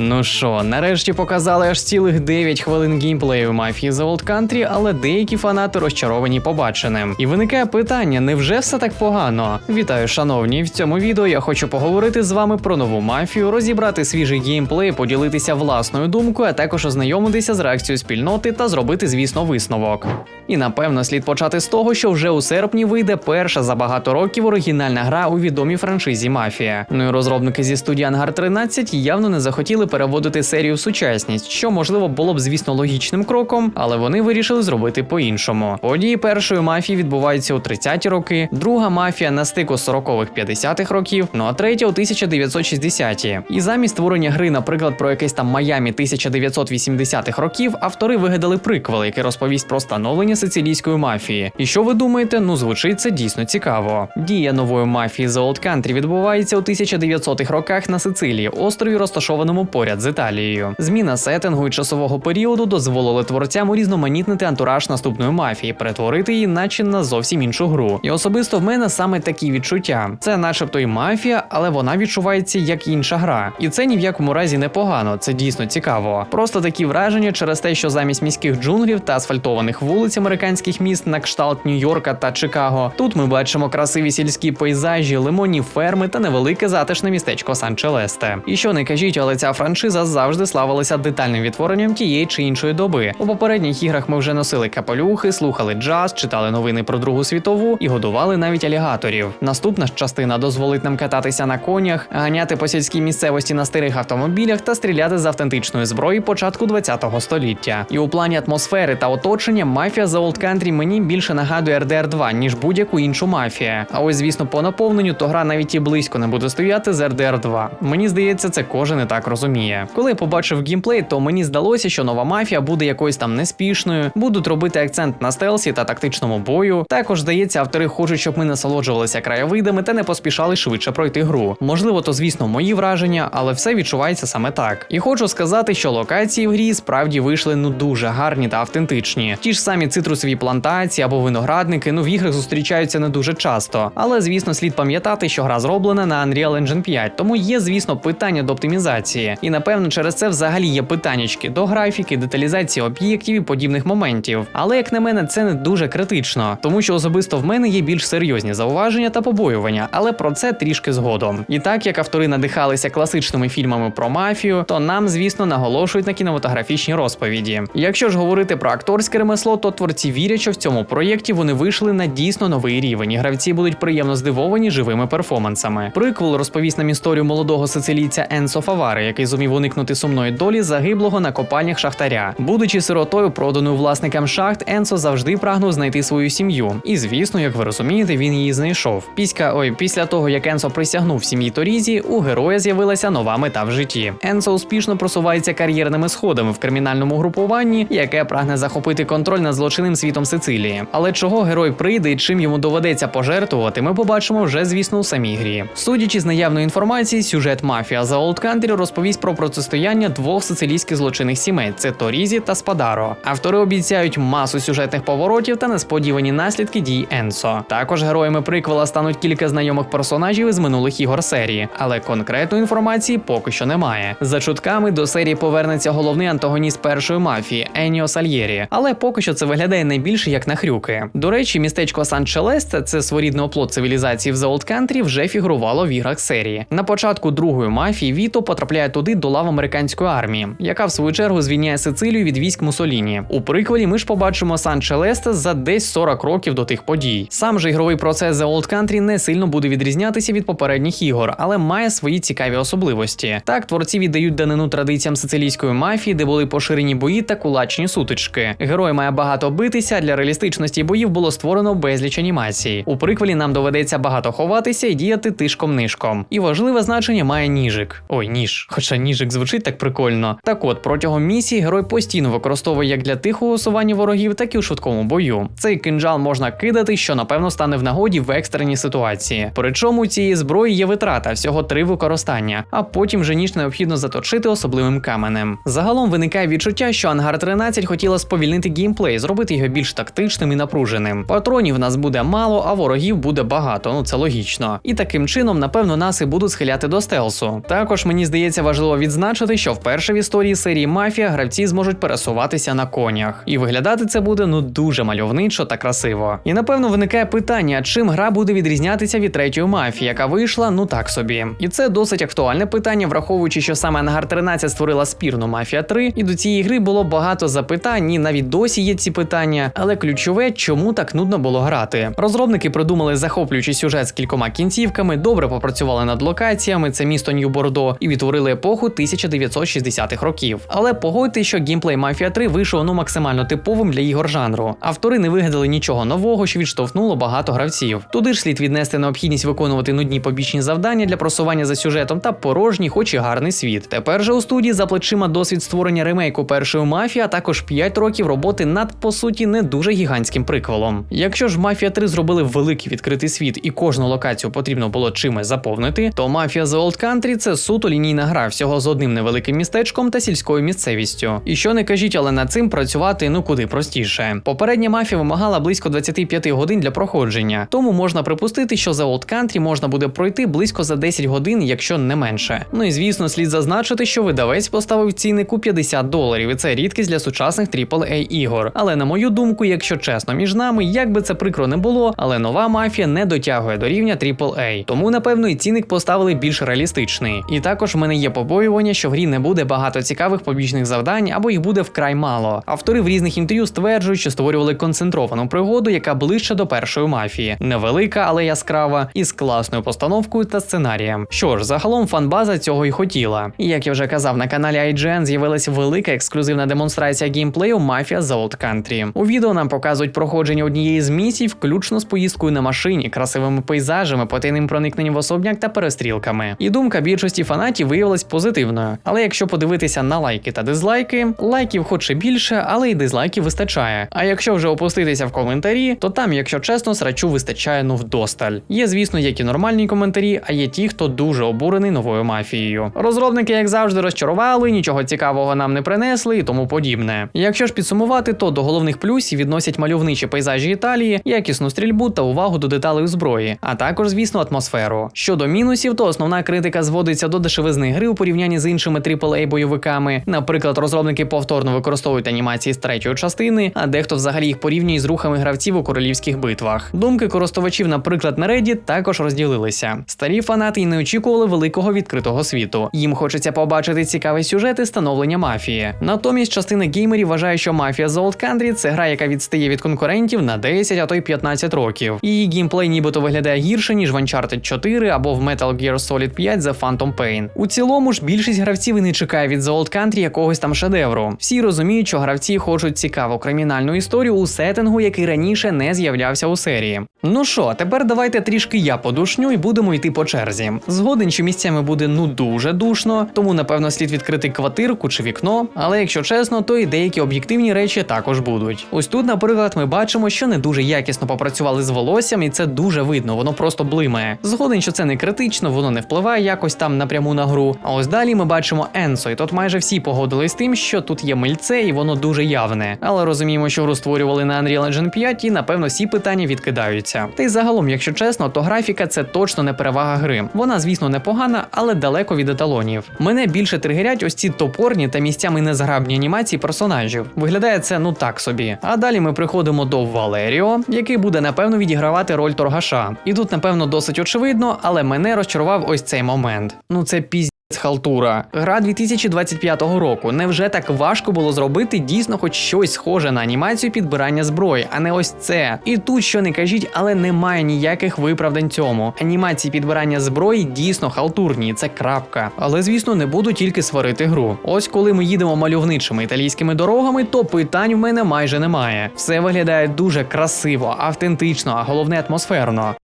Ну що, нарешті показали аж цілих 9 хвилин геймплею мафії The Old Country, але деякі фанати розчаровані побаченим. І виникає питання: невже все так погано? Вітаю, шановні! В цьому відео я хочу поговорити з вами про нову мафію, розібрати свіжий геймплей, поділитися власною думкою, а також ознайомитися з реакцією спільноти та зробити, звісно, висновок. І напевно слід почати з того, що вже у серпні вийде перша за багато років оригінальна гра у відомій франшизі Мафія. Ну і розробники зі студії Ангар 13 явно не захотіли переводити серію в сучасність, що можливо було б, звісно, логічним кроком, але вони вирішили зробити по-іншому. Події першої мафії відбуваються у 30-ті роки, друга мафія на стику 40-х 50-х років, ну а третя у 1960-ті. І замість створення гри, наприклад, про якесь там Майамі 1980-х років, автори вигадали приквел, який розповість про становлення сицилійської мафії. І що ви думаєте? Ну звучить це дійсно цікаво. Дія нової мафії The Old Country відбувається у 1900-х роках на Сицилії, острові, розташованому поряд з Італією. Зміна сеттингу і часового періоду дозволили творцям урізноманітнити антураж наступної мафії, перетворити її, наче на зовсім іншу гру. І особисто в мене саме такі відчуття. Це, начебто, і мафія, але вона відчувається як інша гра. І це ні в якому разі не погано, це дійсно цікаво. Просто такі враження через те, що замість міських джунглів та асфальтованих вулиць американських міст на кшталт Нью-Йорка та Чикаго, тут ми бачимо красиві сільські пейзажі, лимонні ферми та невелике затишне містечко Сан-Челесте. І що не кажіть, але ця франшиза завжди славилася детальним відтворенням тієї чи іншої доби. У попередніх іграх ми вже носили капелюхи, слухали джаз, читали новини про Другу світову і годували навіть алігаторів. Наступна ж частина дозволить нам кататися на конях, ганяти по сільській місцевості на старих автомобілях та стріляти з автентичної зброї початку 20-го століття. І у плані атмосфери та оточення мафія The Old Country мені більше нагадує RDR 2, ніж будь-яку іншу мафію. А ось, звісно, по наповненню, то гра навіть і близько не буде стояти з RDR 2. Мені здається, це кожен і так розуміє. Коли я побачив геймплей, то мені здалося, що нова мафія буде якоюсь там неспішною, будуть робити акцент на стелсі та тактичному бою. Також здається, автори хочуть, щоб ми насолоджувалися краєвидами та не поспішали швидше пройти гру. Можливо, то звісно мої враження, але все відчувається саме так. І хочу сказати, що локації в грі справді вийшли ну дуже гарні та автентичні. Ті ж самі цитрусові плантації або виноградники, ну в іграх зустрічаються не дуже часто. Але звісно, слід пам'ятати, що гра зроблена на Unreal Engine 5, тому є, звісно, питання до оптимізації. І напевно через це взагалі є питаннячки до графіки, деталізації об'єктів і подібних моментів. Але як на мене, це не дуже критично, тому що особисто в мене є більш серйозні зауваження та побоювання, але про це трішки згодом. І так як автори надихалися класичними фільмами про мафію, то нам, звісно, наголошують на кінематографічні розповіді. Якщо ж говорити про акторське ремесло, то творці вірять, що в цьому проєкті вони вийшли на дійсно новий рівень. і Гравці будуть приємно здивовані живими перформансами. Приквел розповість нам історію молодого сицилійця Енсо Фавари, який зумів уникнути сумної долі загиблого на копальнях шахтаря. Будучи сиротою, проданою власникам шахт, Енсо завжди прагнув знайти свою сім'ю. І звісно, як ви розумієте, він її знайшов. Після ой, після того як Енсо присягнув сім'ї Торізі, у героя з'явилася нова мета в житті. Енсо успішно просувається кар'єрними сходами в кримінальному групуванні, яке прагне захопити контроль над злочинним світом Сицилії. Але чого герой прийде і чим йому доведеться пожертвувати, ми побачимо вже, звісно, у самій грі. Судячи з наявної інформації, сюжет мафія The Old Country розповість про протистояння двох сицилійських злочинних сімей: це Торізі та Спадаро. Автори обіцяють масу сюжетних поворотів та несподівані наслідки дій Енсо. Також героями приквела стануть кілька знайомих персонажів із минулих ігор серії, але конкретної інформації поки що немає. За чутками до серії повернеться головний антагоніст першої мафії Еніо Сальєрі, але поки що це виглядає найбільше як нахрюки. До речі, містечко Сан Челесте, це своєрідний оплот цивілізації в The Old Country, вже фігурувало в іграх серії. На початку другої мафії Віто потрапляє туди до лав американської армії, яка в свою чергу звільняє Сицилію від військ Мусоліні. У приквелі ми ж побачимо Сан Челесте за десь 40 років до тих подій. Сам же ігровий процес The Old Country не сильно буде відрізнятися від попередніх ігор, але має свої цікаві особливості. Так, творці віддають данину традиціям сицилійської мафії, де були поширені бої та кулачні сутички. Герой має багато битися. Для реалістичності боїв було створено безліч анімацій. У приквелі нам доведеться багато ховатися і діяти тишком-нишком. І важливе значення має ніжик. Ой, ніж. Хоча ніжик звучить так прикольно. Так от, протягом місії герой постійно використовує як для тихого усування ворогів, так і у швидкому бою. Цей кинджал можна кидати, що напевно стане в нагоді в екстреній ситуації. Причому цієї зброї є витрата, всього три використання, а потім же ніж необхідно заточити особливим каменем. Загалом виникає відчуття, що Ангар 13 хотіла сповільнити геймплей, зробити його більш тактичним і напруженим. Патронів нас буде мало, а ворогів буде багато. Ну це логічно. І таким чином, напевно, нас і будуть схиляти до стелсу. Також мені здається важливо важливо відзначити, що вперше в історії серії Мафія гравці зможуть пересуватися на конях, і виглядати це буде ну дуже мальовничо та красиво. І напевно виникає питання, чим гра буде відрізнятися від третьої мафії, яка вийшла ну так собі. І це досить актуальне питання, враховуючи, що саме Ангар 13 створила спірну Мафія 3, і до цієї гри було багато запитань, і навіть досі є ці питання. Але ключове, чому так нудно було грати. Розробники придумали захоплюючий сюжет з кількома кінцівками, добре попрацювали над локаціями, це місто Нью-Бордо, і відтворили епоху 1960-х років. Але погодьте, що геймплей Мафія 3 вийшов ну максимально типовим для ігор жанру. Автори не вигадали нічого нового, що відштовхнуло багато гравців. Туди ж слід віднести необхідність виконувати нудні побічні завдання для просування за сюжетом та порожній, хоч і гарний світ. Тепер же у студії за плечима досвід створення ремейку першої мафії, а також 5 років роботи над по суті не дуже гігантським приквелом. Якщо ж Мафія 3 зробили великий відкритий світ і кожну локацію потрібно було чимось заповнити, то Мафія The Old Country – це суто лінійна гра всього з одним невеликим містечком та сільською місцевістю. І що не кажіть, але над цим працювати ну куди простіше. Попередня мафія вимагала близько 25 годин для проходження, тому можна припустити, що The Old Country можна буде пройти близько за 10 годин, якщо не менше. Ну і звісно, слід зазначити, що видавець поставив цінник у 50 доларів, і це рідкість для сучасних AAA ігор. Але на мою думку, якщо чесно, між нами, як би це прикро не було, але нова мафія не дотягує до рівня AAA. Тому, напевно, і цінник поставили більш реалістичний. І також в мене є побоювання, що в грі не буде багато цікавих побічних завдань або їх буде вкрай мало. Автори в різних інтерв'ю стверджують, що створювали концентровану пригоду, яка ближче до першої мафії, невелика, але яскрава, із класною постановкою та сценарієм. Що ж, загалом фанбаза цього і хотіла. І як я вже казав, на каналі IGN з'явилася велика ексклюзивна демонстрація геймплею Mafia The Old Country. У відео нам показують проходження однієї з місій, включно з поїздкою на машині, красивими пейзажами, потайним проникненням в особняк та перестрілками. І думка більшості фанатів виявилась позитивною. Але якщо подивитися на лайки та дизлайки, лайків хоч і більше, але й дизлайків вистачає. А якщо вже опуститися в коментарі, то там, якщо чесно, срачу вистачає ну вдосталь. Є, звісно, як і нормальні коментарі, а є ті, хто дуже обурений новою мафією. Розробники, як завжди, розчарували, нічого цікавого нам не принесли і тому подібне. Якщо ж підсумувати, то до головних плюсів відносять мальовничі пейзажі Італії, якісну стрільбу та увагу до деталей зброї, а також, звісно, атмосферу. Щодо мінусів, то основна критика зводиться до дешевизни гри у з іншими aaa бойовиками. Наприклад, розробники повторно використовують анімації з третьої частини, а дехто взагалі їх порівнює з рухами гравців у королівських битвах. Думки користувачів, наприклад, на Reddit також розділилися. Старі фанати й не очікували великого відкритого світу. Їм хочеться побачити цікавий сюжет і становлення мафії. Натомість частина геймерів вважає, що мафія The Old Country – це гра, яка відстає від конкурентів на 10, а то й 15 років. Її геймплей нібито виглядає гірше, ніж в Uncharted 4 або в Metal Gear Solid 5 The Phantom Pain. У цілому ж більшість гравців і не чекає від The Old Country якогось там шедевру. Всі розуміють, що гравці хочуть цікаву кримінальну історію у сеттингу, який раніше не з'являвся у серії. Ну що, тепер давайте трішки я подушню і будемо йти по черзі. Згоден, що місцями буде ну дуже душно, тому напевно слід відкрити квартирку чи вікно. Але якщо чесно, то і деякі об'єктивні речі також будуть. Ось тут, наприклад, ми бачимо, що не дуже якісно попрацювали з волоссям, і це дуже видно, воно просто блимає. Згоден, що це не критично, воно не впливає якось там напряму на гру. А ось далі ми бачимо Енсо, і тут майже всі погодились з тим, що тут є мильце, і воно дуже явне. Але розуміємо, що гру створювали на Unreal Engine 5, і напевно всі питання відкидаються. Та й загалом, якщо чесно, то графіка це точно не перевага гри. Вона, звісно, непогана, але далеко від еталонів. Мене більше тригерять ось ці топорні та місцями незграбні анімації персонажів. Виглядає це ну так собі. А далі ми приходимо до Валеріо, який буде напевно відігравати роль торгаша. І тут, напевно, досить очевидно, але мене розчарував ось цей момент. Ну це пізь. Халтура. Гра 2025 року. Невже так важко було зробити дійсно хоч щось схоже на анімацію підбирання зброї, а не ось це. І тут що не кажіть, але немає ніяких виправдань цьому. Анімації підбирання зброї дійсно халтурні, це крапка. Але звісно, не буду тільки сварити гру. Ось коли ми їдемо мальовничими італійськими дорогами, то питань в мене майже немає. Все виглядає дуже красиво, автентично, а головне атмосферно.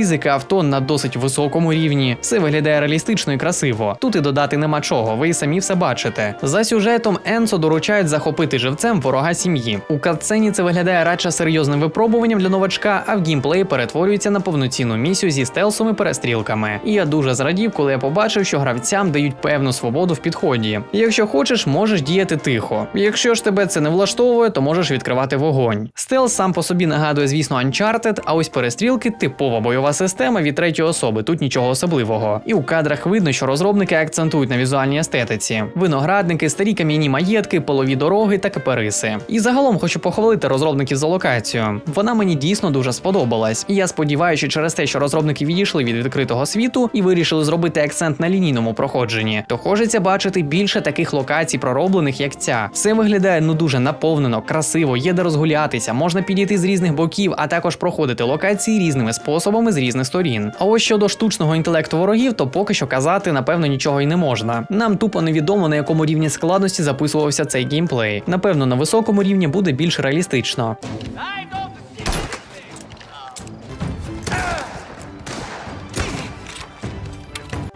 Фізика авто на досить високому рівні, все виглядає реалістично і красиво. Тут і додати нема чого, ви й самі все бачите. За сюжетом Енсо доручають захопити живцем ворога сім'ї. У катсцені це виглядає радше серйозним випробуванням для новачка, а в геймплеї перетворюється на повноцінну місію зі стелсом і перестрілками. І я дуже зрадів, коли я побачив, що гравцям дають певну свободу в підході. Якщо хочеш, можеш діяти тихо. Якщо ж тебе це не влаштовує, то можеш відкривати вогонь. Стелс сам по собі нагадує, звісно, Uncharted, а ось перестрілки типова бойова система від третьої особи. Тут нічого особливого. І у кадрах видно, що розробники акцентують на візуальній естетиці: виноградники, старі кам'яні маєтки, полові дороги та капериси. І загалом хочу похвалити розробників за локацію. Вона мені дійсно дуже сподобалась. І я сподіваюся, через те, що розробники відійшли від відкритого світу і вирішили зробити акцент на лінійному проходженні, то хочеться бачити більше таких локацій пророблених, як ця. Все виглядає ну дуже наповнено, красиво, є де розгулятися, можна підійти з різних боків, а також проходити локації різними способами з різних сторін. А ось щодо штучного інтелекту ворогів, то поки що казати, напевно, нічого й не можна. Нам тупо невідомо на якому рівні складності записувався цей геймплей. Напевно, на високому рівні буде більш реалістично.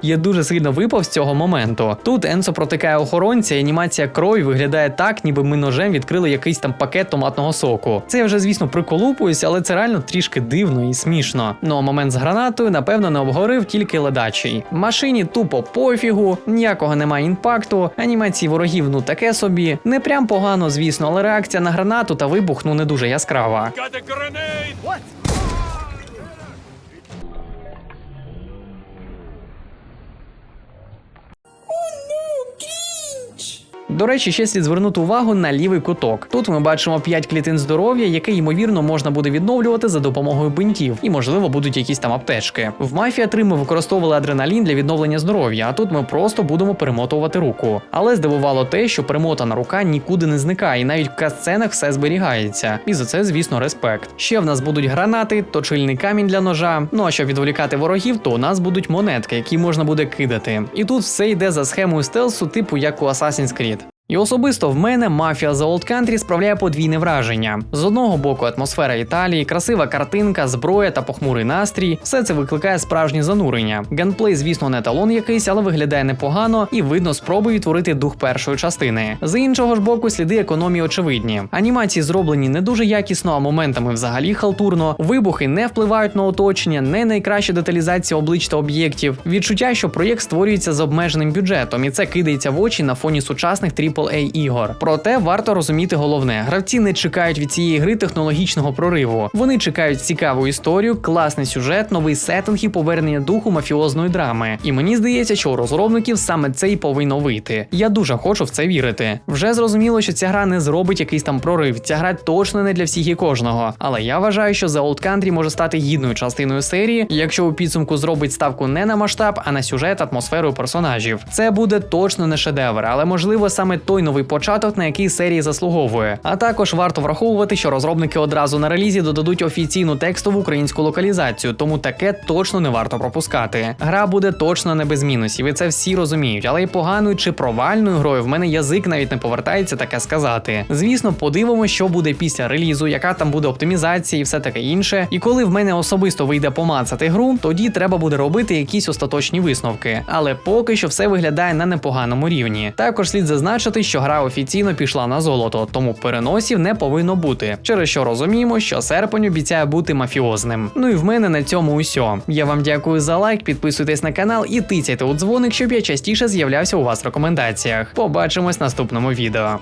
Я дуже сильно випав з цього моменту. Тут Енсо протикає охоронця, і анімація крові виглядає так, ніби ми ножем відкрили якийсь там пакет томатного соку. Це я вже, звісно, приколупуюсь, але це реально трішки дивно і смішно. Ну а момент з гранатою, напевно, не обгорив тільки ледачий. Машині тупо пофігу, ніякого немає імпакту, анімації ворогів ну таке собі. Не прям погано, звісно, але реакція на гранату та вибух ну не дуже яскрава. До речі, ще слід звернути увагу на лівий куток. Тут ми бачимо 5 клітин здоров'я, яке ймовірно можна буде відновлювати за допомогою бинтів, і можливо будуть якісь там аптечки. В мафія 3 ми використовували адреналін для відновлення здоров'я, а тут ми просто будемо перемотувати руку. Але здивувало те, що перемотана рука нікуди не зникає, і навіть в касценах все зберігається. І за це, звісно, респект. Ще в нас будуть гранати, точильний камінь для ножа. Ну а щоб відволікати ворогів, то у нас будуть монетки, які можна буде кидати. І тут все йде за схемою стелсу, типу як у Assassin's Creed. І особисто в мене мафія The Old Country справляє подвійне враження. З одного боку, атмосфера Італії, красива картинка, зброя та похмурий настрій. Все це викликає справжнє занурення. Ганплей, звісно, не талон якийсь, але виглядає непогано і видно спроби відтворити дух першої частини. З іншого ж боку, сліди економії очевидні. Анімації зроблені не дуже якісно, а моментами взагалі халтурно. Вибухи не впливають на оточення, не найкраща деталізація облич та об'єктів. Відчуття, що проєкт створюється з обмеженим бюджетом, і це кидається в очі на фоні сучасних AAA ігор. Проте варто розуміти головне: гравці не чекають від цієї гри технологічного прориву. Вони чекають цікаву історію, класний сюжет, новий сеттинг і повернення духу мафіозної драми. І мені здається, що у розробників саме це й повинно вийти. Я дуже хочу в це вірити. Вже зрозуміло, що ця гра не зробить якийсь там прорив. Ця гра точно не для всіх і кожного. Але я вважаю, що The Old Country може стати гідною частиною серії, якщо у підсумку зробить ставку не на масштаб, а на сюжет, атмосферу і персонажів. Це буде точно не шедевр, але можливо саме той новий початок, на який серії заслуговує. А також варто враховувати, що розробники одразу на релізі додадуть офіційну текстову українську локалізацію, тому таке точно не варто пропускати. Гра буде точно не без мінусів, і це всі розуміють, але й поганою чи провальною грою в мене язик навіть не повертається таке сказати. Звісно, подивимося, що буде після релізу, яка там буде оптимізація і все таке інше. І коли в мене особисто вийде помацати гру, тоді треба буде робити якісь остаточні висновки. Але поки що все виглядає на непоганому рівні. Також слід зазначити, що гра офіційно пішла на золото, тому переносів не повинно бути. Через що розуміємо, що серпень обіцяє бути мафіозним. Ну і в мене на цьому усьо. Я вам дякую за лайк, підписуйтесь на канал і тицяйте у дзвоник, щоб я частіше з'являвся у вас в рекомендаціях. Побачимось в наступному відео.